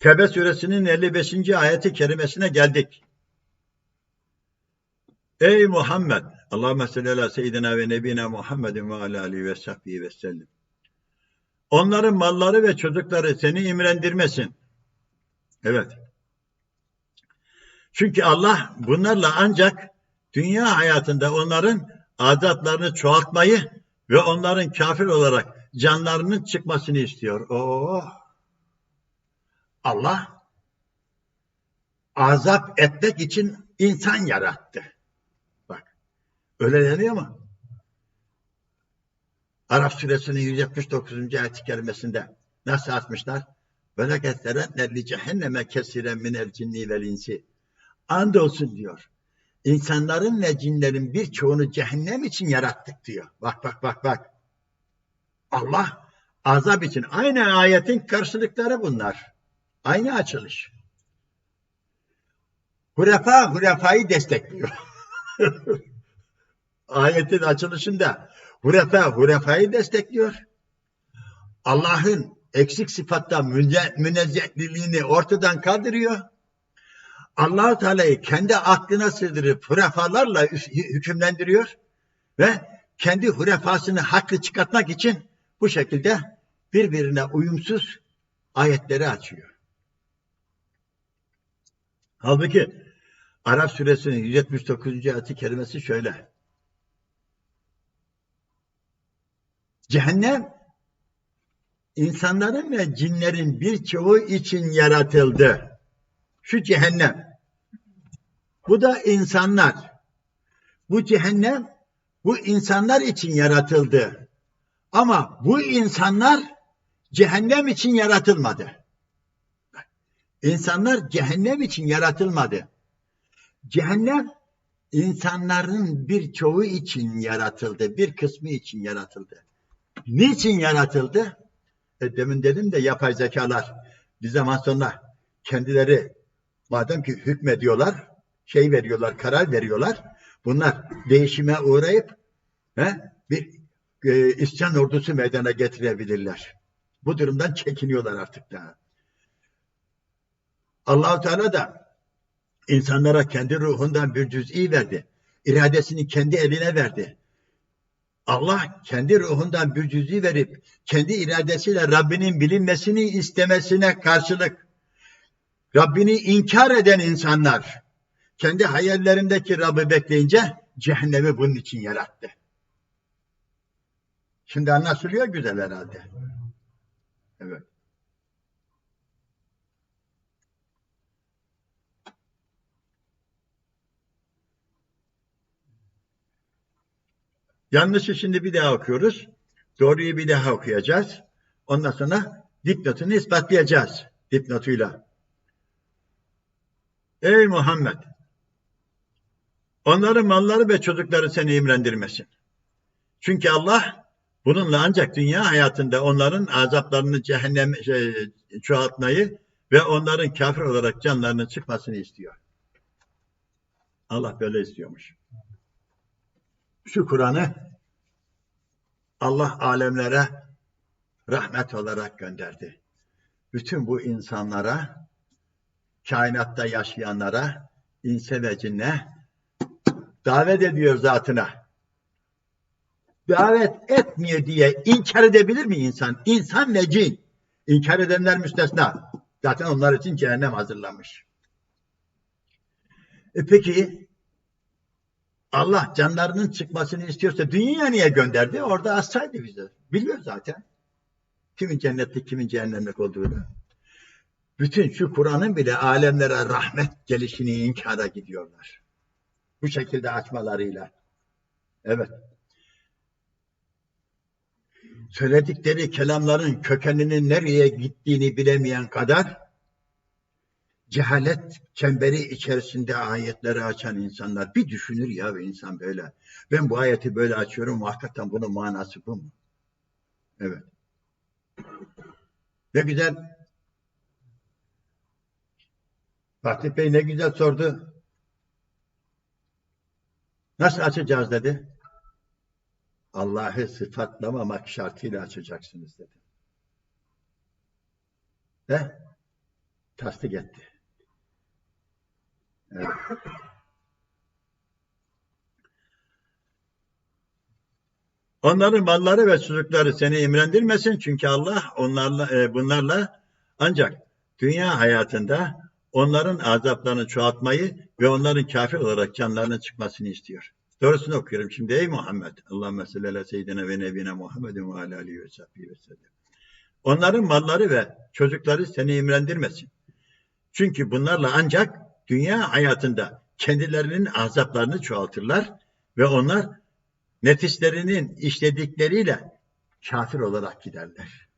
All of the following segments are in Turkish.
Tevbe suresinin 55. ayeti kerimesine geldik. Ey Muhammed! Allahümme salli ala seyyidina ve nebina Muhammedin ve ala alihi ve sahbihi ve sellem. Onların malları ve çocukları seni imrendirmesin. Evet. Çünkü Allah bunlarla ancak dünya hayatında onların adatlarını çoğaltmayı ve onların kafir olarak canlarının çıkmasını istiyor. Oo. Allah azap etmek için insan yarattı. Bak. Öyle deniyor mu? Arap suresinin 179. ayet-i kerimesinde nasıl atmışlar? Veleketleren li cehenneme kesiren minel cinni vel insi. Andolsun diyor. İnsanların ve cinlerin birçoğunu cehennem için yarattık diyor. Bak bak bak bak. Allah azap için. Aynı ayetin karşılıkları bunlar. Aynı açılış. Hurefa hurefayı destekliyor. Ayetin açılışında hurefa hurefayı destekliyor. Allah'ın eksik sıfatta münezzehliğini ortadan kaldırıyor. allah Teala'yı kendi aklına sığdırıp hurefalarla hükümlendiriyor ve kendi hurefasını haklı çıkartmak için bu şekilde birbirine uyumsuz ayetleri açıyor. Halbuki Arap suresinin 179. ayeti kerimesi şöyle. Cehennem insanların ve cinlerin birçoğu için yaratıldı. Şu cehennem. Bu da insanlar. Bu cehennem bu insanlar için yaratıldı. Ama bu insanlar cehennem için yaratılmadı. İnsanlar cehennem için yaratılmadı. Cehennem insanların birçoğu için yaratıldı. Bir kısmı için yaratıldı. Niçin yaratıldı? E, demin dedim de yapay zekalar bir zaman sonra kendileri madem ki hükmediyorlar, şey veriyorlar, karar veriyorlar. Bunlar değişime uğrayıp he, bir e, isyan ordusu meydana getirebilirler. Bu durumdan çekiniyorlar artık daha. Allahu Teala da insanlara kendi ruhundan bir cüz'i verdi. İradesini kendi eline verdi. Allah kendi ruhundan bir cüz'i verip kendi iradesiyle Rabbinin bilinmesini istemesine karşılık Rabbini inkar eden insanlar kendi hayallerindeki Rabbi bekleyince cehennemi bunun için yarattı. Şimdi anlaşılıyor güzel herhalde. Evet. Yanlışı şimdi bir daha okuyoruz. Doğruyu bir daha okuyacağız. Ondan sonra dipnotunu ispatlayacağız. Dipnotuyla. Ey Muhammed! Onların malları ve çocukları seni imrendirmesin. Çünkü Allah bununla ancak dünya hayatında onların azaplarını cehennem şey, çoğaltmayı ve onların kafir olarak canlarının çıkmasını istiyor. Allah böyle istiyormuş şu Kur'an'ı Allah alemlere rahmet olarak gönderdi. Bütün bu insanlara, kainatta yaşayanlara, inse ve cinne davet ediyor zatına. Davet etmiyor diye inkar edebilir mi insan? İnsan ve cin. İnkar edenler müstesna. Zaten onlar için cehennem hazırlanmış. E peki Allah canlarının çıkmasını istiyorsa dünya niye gönderdi? Orada assaydı bize. Biliyor zaten. Kimin cennetlik, kimin cehennemlik olduğunu. Bütün şu Kur'an'ın bile alemlere rahmet gelişini inkara gidiyorlar. Bu şekilde açmalarıyla. Evet. Söyledikleri kelamların kökeninin nereye gittiğini bilemeyen kadar cehalet çemberi içerisinde ayetleri açan insanlar bir düşünür ya bir insan böyle. Ben bu ayeti böyle açıyorum hakikaten bunun manası bu mu? Evet. Ne güzel. Fatih Bey ne güzel sordu. Nasıl açacağız dedi. Allah'ı sıfatlamamak şartıyla açacaksınız dedi. He? tasdik etti. Onların malları ve çocukları seni imrendirmesin çünkü Allah onlarla e, bunlarla ancak dünya hayatında onların azaplarını çoğaltmayı ve onların kafir olarak canlarının çıkmasını istiyor. Doğrusunu okuyorum şimdi ey Muhammed. Allahümme salli ala seyyidine ve nebine Muhammedin ve ala sahbihi ve sellem. Onların malları ve çocukları seni imrendirmesin. Çünkü bunlarla ancak dünya hayatında kendilerinin azaplarını çoğaltırlar ve onlar nefislerinin işledikleriyle kafir olarak giderler.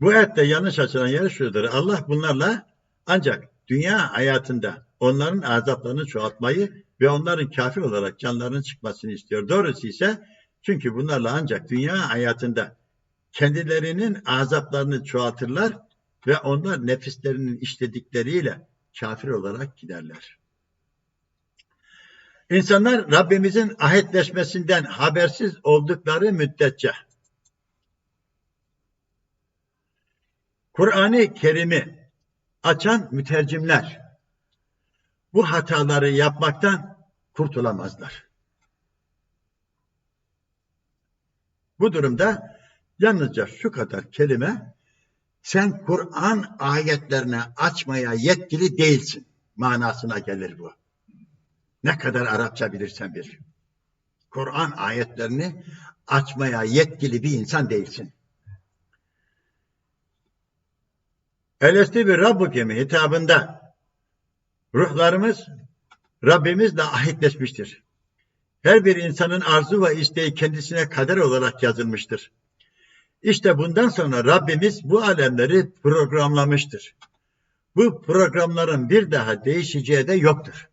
Bu ayette yanlış açılan yer şudur. Allah bunlarla ancak dünya hayatında onların azaplarını çoğaltmayı ve onların kafir olarak canlarının çıkmasını istiyor. Doğrusu ise çünkü bunlarla ancak dünya hayatında kendilerinin azaplarını çoğaltırlar ve onlar nefislerinin işledikleriyle kafir olarak giderler. İnsanlar Rabbimizin ahitleşmesinden habersiz oldukları müddetçe Kur'an-ı Kerim'i açan mütercimler bu hataları yapmaktan kurtulamazlar. Bu durumda yalnızca şu kadar kelime sen Kur'an ayetlerini açmaya yetkili değilsin manasına gelir bu. Ne kadar Arapça bilirsen bil. Kur'an ayetlerini açmaya yetkili bir insan değilsin. Elesti bir Rabbuke mi hitabında ruhlarımız Rabbimizle ahitleşmiştir. Her bir insanın arzu ve isteği kendisine kader olarak yazılmıştır. İşte bundan sonra Rabbimiz bu alemleri programlamıştır. Bu programların bir daha değişeceği de yoktur.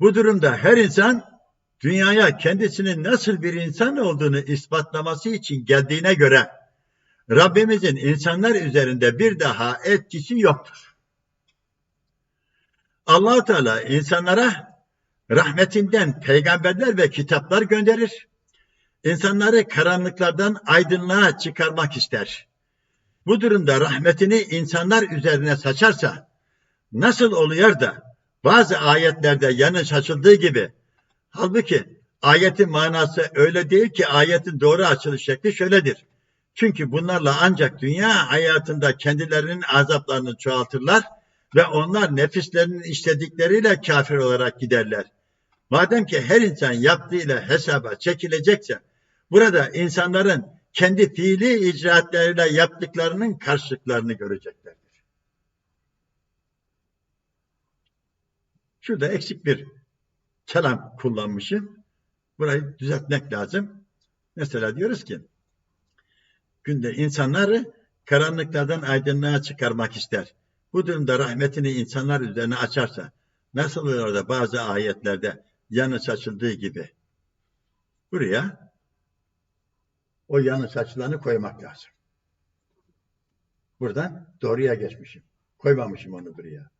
Bu durumda her insan dünyaya kendisinin nasıl bir insan olduğunu ispatlaması için geldiğine göre Rabbimizin insanlar üzerinde bir daha etkisi yoktur. allah Teala insanlara rahmetinden peygamberler ve kitaplar gönderir. İnsanları karanlıklardan aydınlığa çıkarmak ister. Bu durumda rahmetini insanlar üzerine saçarsa nasıl oluyor da bazı ayetlerde yanlış açıldığı gibi halbuki ayetin manası öyle değil ki ayetin doğru açılış şekli şöyledir. Çünkü bunlarla ancak dünya hayatında kendilerinin azaplarını çoğaltırlar ve onlar nefislerinin işledikleriyle kafir olarak giderler. Madem ki her insan yaptığıyla hesaba çekilecekse burada insanların kendi fiili icraatlarıyla yaptıklarının karşılıklarını göreceklerdir. Şurada eksik bir kelam kullanmışım. Burayı düzeltmek lazım. Mesela diyoruz ki günde insanları karanlıklardan aydınlığa çıkarmak ister. Bu durumda rahmetini insanlar üzerine açarsa nasıl oluyor da bazı ayetlerde yanlış açıldığı gibi buraya o yanlış açılanı koymak lazım. Buradan doğruya geçmişim. Koymamışım onu buraya.